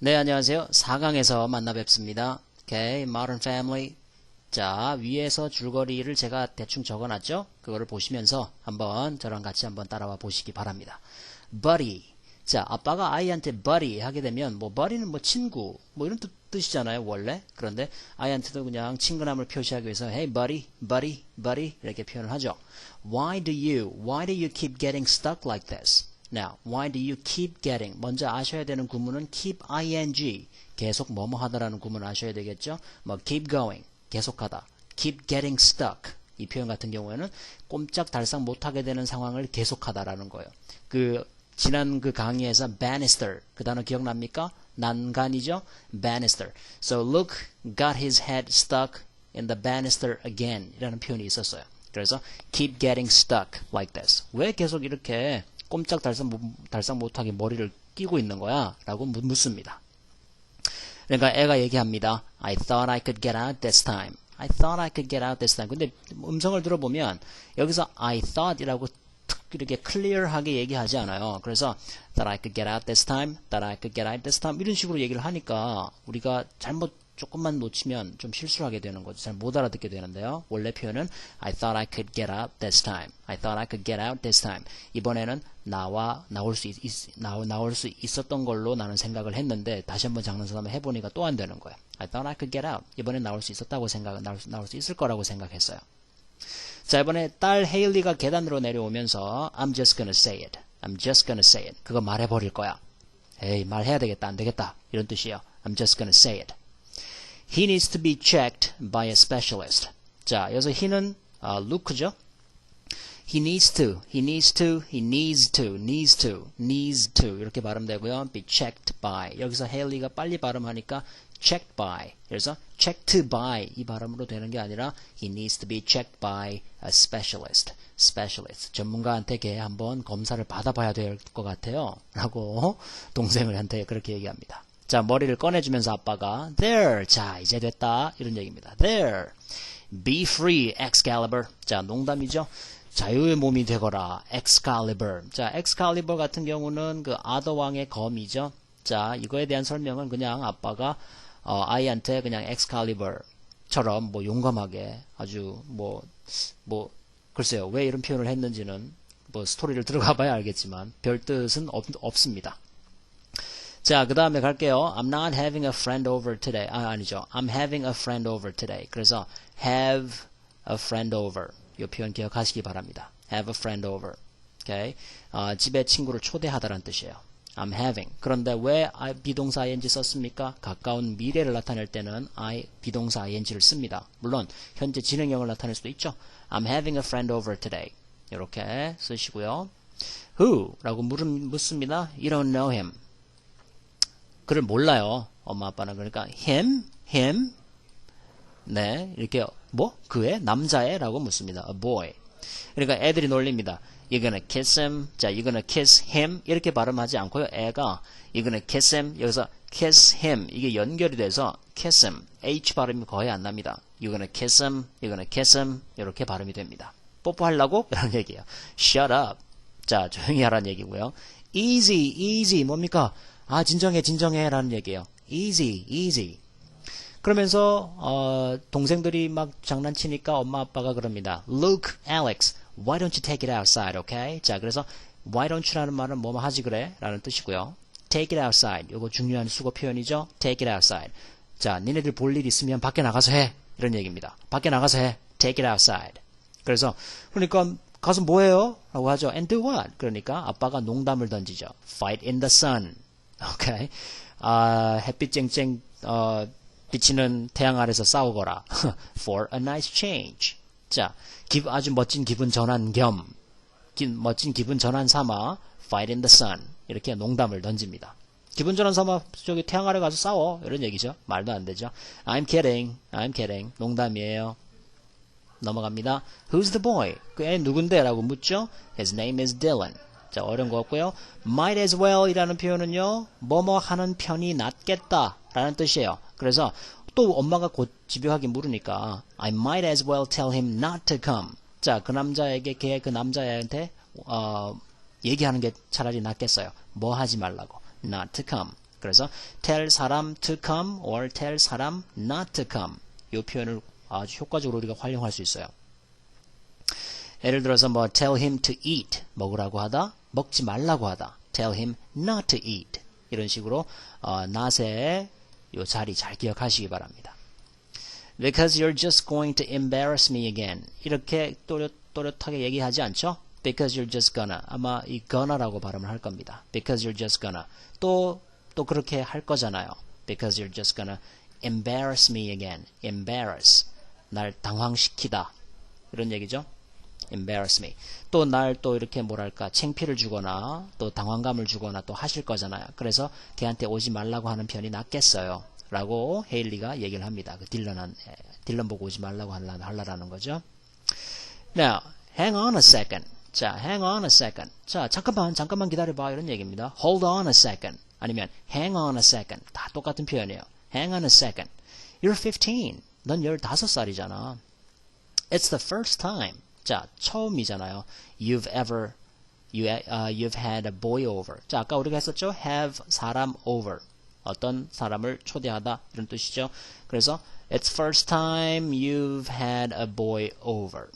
네, 안녕하세요. 4강에서 만나 뵙습니다. 오케이, Modern Family. 자, 위에서 줄거리를 제가 대충 적어놨죠? 그거를 보시면서 한번 저랑 같이 한번 따라와 보시기 바랍니다. buddy. 자, 아빠가 아이한테 buddy 하게 되면 뭐 buddy는 뭐 친구 뭐 이런 뜻, 뜻이잖아요, 원래. 그런데 아이한테도 그냥 친근함을 표시하기 위해서 hey buddy, buddy, buddy 이렇게 표현을 하죠. Why do you, why do you keep getting stuck like this? Now, why do you keep getting? 먼저 아셔야 되는 구문은 keep ing, 계속 뭐뭐 하다라는 구문을 아셔야 되겠죠. 뭐 keep going, 계속하다. keep getting stuck. 이 표현 같은 경우에는 꼼짝 달싹 못하게 되는 상황을 계속하다라는 거예요. 그 지난 그 강의에서 banister 그 단어 기억납니까? 난간이죠. banister. So Luke got his head stuck in the banister again 이라는 표현이 있었어요. 그래서 keep getting stuck like this. 왜 계속 이렇게 꼼짝 달싹 달싹 못하게 머리를 끼고 있는 거야? 라고 묻습니다. 그러니까 애가 얘기합니다. I thought I could get out this time. I thought I could get out this time. 근데 음성을 들어보면 여기서 I thought 이라고 툭 이렇게 클리어하게 얘기하지 않아요. 그래서 that I could get out this time, that I could get out this time 이런 식으로 얘기를 하니까 우리가 잘못 조금만 놓치면 좀 실수를 하게 되는 거죠. 잘 못 알아듣게 되는데요. 원래 표현은 I thought I could get out this time. I thought I could get out this time. 이번에는 나와 나올 수 있, 나, 나올 수 있었던 걸로 나는 생각을 했는데 다시 한번 장난삼아 해보니까 또 안 되는 거예요. I thought I could get out. 이번에 나올 수 있었다고 생각 나올 수, 나올 수 있을 거라고 생각했어요. 자 이번에 딸 헤일리가 계단으로 내려오면서 I'm just gonna say it. I'm just gonna say it. 그거 말해버릴 거야. 에이 말해야 되겠다 안 되겠다 이런 뜻이에요. I'm just gonna say it. He needs to be checked by a specialist. 자, 여기서 he는 아, 루크죠. He needs to, he needs to, he needs to, needs to, needs to 이렇게 발음되고요. be checked by. 여기서 헤일리가 빨리 발음하니까 checked by. 그래서 checked by 이 발음으로 되는 게 아니라 he needs to be checked by a specialist. specialist. 전문가한테 걔 한번 검사를 받아봐야 될 것 같아요. 라고 동생한테 그렇게 얘기합니다. 자, 머리를 꺼내주면서 아빠가 there. 자, 이제 됐다. 이런 얘기입니다. there. be free, Excalibur. 자, 농담이죠. 자유의 몸이 되거라. Excalibur. 자, Excalibur 같은 경우는 그 아더 왕의 검이죠. 자, 이거에 대한 설명은 그냥 아빠가 어, 아이한테 그냥 Excalibur처럼 뭐 용감하게 아주 뭐뭐 뭐, 글쎄요. 왜 이런 표현을 했는지는 뭐 스토리를 들어가 봐야 알겠지만 별 뜻은 없, 없습니다. 자, 그 다음에 갈게요. I'm not having a friend over today. 아, 아니죠. I'm having a friend over today. 그래서 have a friend over. 이 표현 기억하시기 바랍니다. have a friend over. 오케이. 어, 집에 친구를 초대하다라는 뜻이에요. I'm having. 그런데 왜 I, 비동사 ing 썼습니까? 가까운 미래를 나타낼 때는 I 비동사 ing를 씁니다. 물론 현재 진행형을 나타낼 수도 있죠. I'm having a friend over today. 이렇게 쓰시고요. Who? 라고 물음, 묻습니다. You don't know him. 그를 몰라요. 엄마 아빠는 그러니까 him, him. 네, 이렇게 뭐 그의 남자애라고 묻습니다. a boy. 그러니까 애들이 놀립니다. You're gonna kiss him. 자, you're gonna kiss him. 이렇게 발음하지 않고요. 애가 you're gonna kiss him. 여기서 kiss him. 이게 연결이 돼서 kiss him. H 발음이 거의 안 납니다. You're gonna kiss him. You're gonna kiss him. 이렇게 발음이 됩니다. 뽀뽀하려고? 이런 얘기예요. Shut up. 자, 조용히 하라는 얘기고요. Easy, easy. 뭡니까? 아, 진정해, 진정해. 라는 얘기예요. Easy, easy. 그러면서 어, 동생들이 막 장난치니까 엄마 아빠가 그럽니다. Look, Alex, why don't you take it outside, okay? 자, 그래서 why don't you라는 말은 뭐뭐 하지 그래? 라는 뜻이고요. take it outside. 이거 중요한 수거 표현이죠. take it outside. 자, 니네들 볼 일 있으면 밖에 나가서 해. 이런 얘기입니다. 밖에 나가서 해. take it outside. 그래서 그러니까 가서 뭐 해요? 라고 하죠. and do what? 그러니까 아빠가 농담을 던지죠. fight in the sun. 오케이. 아, 햇빛 쨍쨍 어, 비치는 태양 아래서 싸우거라. For a nice change. 자, 기, 아주 멋진 기분 전환 겸, 기, 멋진 기분 전환 삼아 fight in the sun. 이렇게 농담을 던집니다. 기분 전환 삼아 저기 태양 아래 가서 싸워. 이런 얘기죠. 말도 안 되죠. I'm kidding. I'm kidding. 농담이에요. 넘어갑니다. Who's the boy? 그 애 누군데? 라고 묻죠. His name is Dylan. 자, 어려운 거 없고요. might as well 이라는 표현은요. 뭐뭐 하는 편이 낫겠다 라는 뜻이에요. 그래서 또 엄마가 곧 집요하게 물으니까 I might as well tell him not to come. 자, 그 남자에게 걔 그 남자애한테 어, 얘기하는 게 차라리 낫겠어요. 뭐 하지 말라고. not to come. 그래서 tell 사람 to come or tell 사람 not to come. 이 표현을 아주 효과적으로 우리가 활용할 수 있어요. 예를 들어서 뭐 tell him to eat 먹으라고 하다 먹지 말라고 하다 tell him not to eat 이런 식으로 어, not의 요 자리 잘 기억하시기 바랍니다. Because you're just going to embarrass me again. 이렇게 또렷, 또렷하게 얘기하지 않죠? Because you're just gonna. 아마 이 gonna라고 발음을 할 겁니다. Because you're just gonna. 또, 또 그렇게 할 거잖아요. Because you're just gonna embarrass me again. embarrass. 날 당황시키다. 이런 얘기죠? Embarrass me. 또 날 또 이렇게 뭐랄까 챙피를 주거나 또 당황감을 주거나 또 하실 거잖아요. 그래서 걔한테 오지 말라고 하는 편이 낫겠어요. 라고 헤일리가 얘기를 합니다. 그 딜런, 딜런 보고 오지 말라고 할라, 할라라는 거죠. Now, hang on a second. 자, hang on a second. 자, 잠깐만, 잠깐만 기다려봐. 이런 얘기입니다. hold on a second. 아니면 hang on a second. 다 똑같은 표현이에요. hang on a second. You're 15. 넌 15살이잖아. It's the first time. 자, 처음이잖아요. You've ever, you, uh, you've had a boy over. 자, 아까 우리가 했었죠? have 사람 over. 어떤 사람을 초대하다 이런 뜻이죠. 그래서 it's first time you've had a boy over.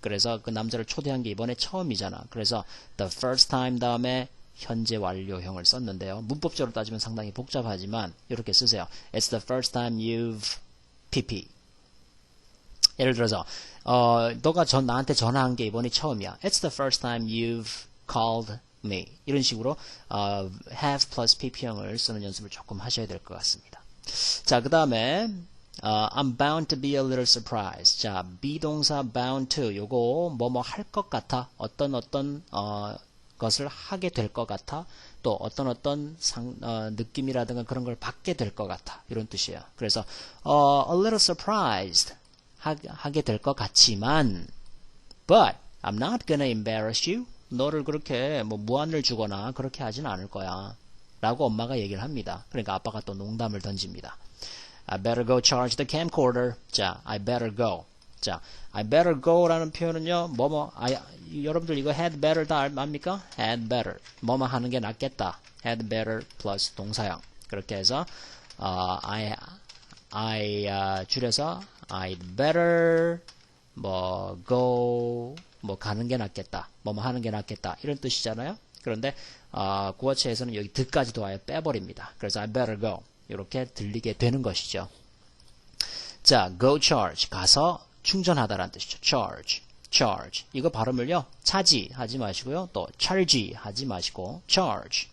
그래서 그 남자를 초대한 게 이번에 처음이잖아. 그래서 the first time 다음에 현재 완료형을 썼는데요. 문법적으로 따지면 상당히 복잡하지만 이렇게 쓰세요. It's the first time you've pp. 예를 들어서 어, 너가 전 나한테 전화한 게 이번이 처음이야. It's the first time you've called me. 이런 식으로 어, have plus pp형을 쓰는 연습을 조금 하셔야 될 것 같습니다. 자, 그 다음에 어, I'm bound to be a little surprised. 자, 비동사 bound to 요거 뭐 뭐 할 것 같아. 어떤 어떤 어, 것을 하게 될 것 같아. 또 어떤 어떤 상, 어, 느낌이라든가 그런 걸 받게 될 것 같아. 이런 뜻이에요. 그래서 어, a little surprised 하, 하게 될 것 같지만 but I'm not gonna embarrass you. 너를 그렇게 뭐 무안을 주거나 그렇게 하진 않을 거야. 라고 엄마가 얘기를 합니다. 그러니까 아빠가 또 농담을 던집니다. I better go charge the camcorder. 자, I better go. 자, I better go라는 표현은요, 뭐뭐, I, 여러분들 이거 had better 다 압니까? had better. 뭐뭐 하는 게 낫겠다. had better plus 동사형. 그렇게 해서, 어, I, I, uh, 줄여서, I'd better, 뭐, go, 뭐, 가는 게 낫겠다. 뭐 뭐 하는 게 낫겠다. 이런 뜻이잖아요. 그런데, 어, 구어체에서는 여기 드까지도 아예 빼버립니다. 그래서 I better go. 이렇게 들리게 되는 것이죠. 자, go charge. 가서 충전하다라는 뜻이죠. charge. charge. 이거 발음을요, 차지 하지 마시고요. 또 charge 하지 마시고 charge.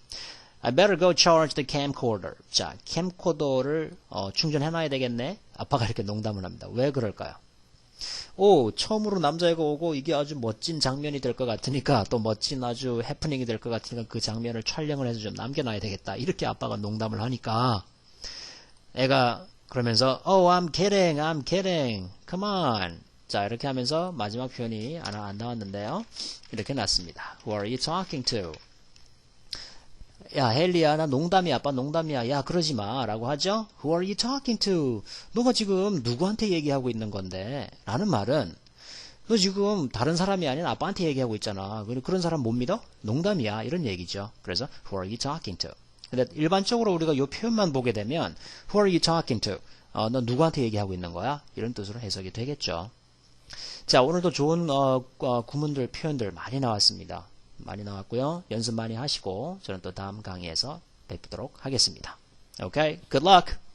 I better go charge the camcorder. 자, 캠코더를 어, 충전해놔야 되겠네. 아빠가 이렇게 농담을 합니다. 왜 그럴까요? 오, 처음으로 남자애가 오고 이게 아주 멋진 장면이 될 것 같으니까 또 멋진 아주 해프닝이 될 것 같으니까 그 장면을 촬영을 해서 좀 남겨놔야 되겠다. 이렇게 아빠가 농담을 하니까 애가 그러면서 Oh, I'm kidding, I'm kidding, come on. 자, 이렇게 하면서 마지막 표현이 안, 안 나왔는데요. 이렇게 났습니다. Who are you talking to? 야, 헬리야, 나 농담이야, 아빠 농담이야. 야, 그러지 마. 라고 하죠? Who are you talking to? 너가 지금 누구한테 얘기하고 있는 건데? 라는 말은, 너 지금 다른 사람이 아닌 아빠한테 얘기하고 있잖아. 그런 사람 못 믿어? 농담이야. 이런 얘기죠. 그래서, Who are you talking to? 근데 일반적으로 우리가 이 표현만 보게 되면, Who are you talking to? 어, 너 누구한테 얘기하고 있는 거야? 이런 뜻으로 해석이 되겠죠. 자, 오늘도 좋은 어, 어, 구문들, 표현들 많이 나왔습니다. 많이 나왔고요. 연습 많이 하시고 저는 또 다음 강의에서 뵙도록 하겠습니다. Okay, good luck!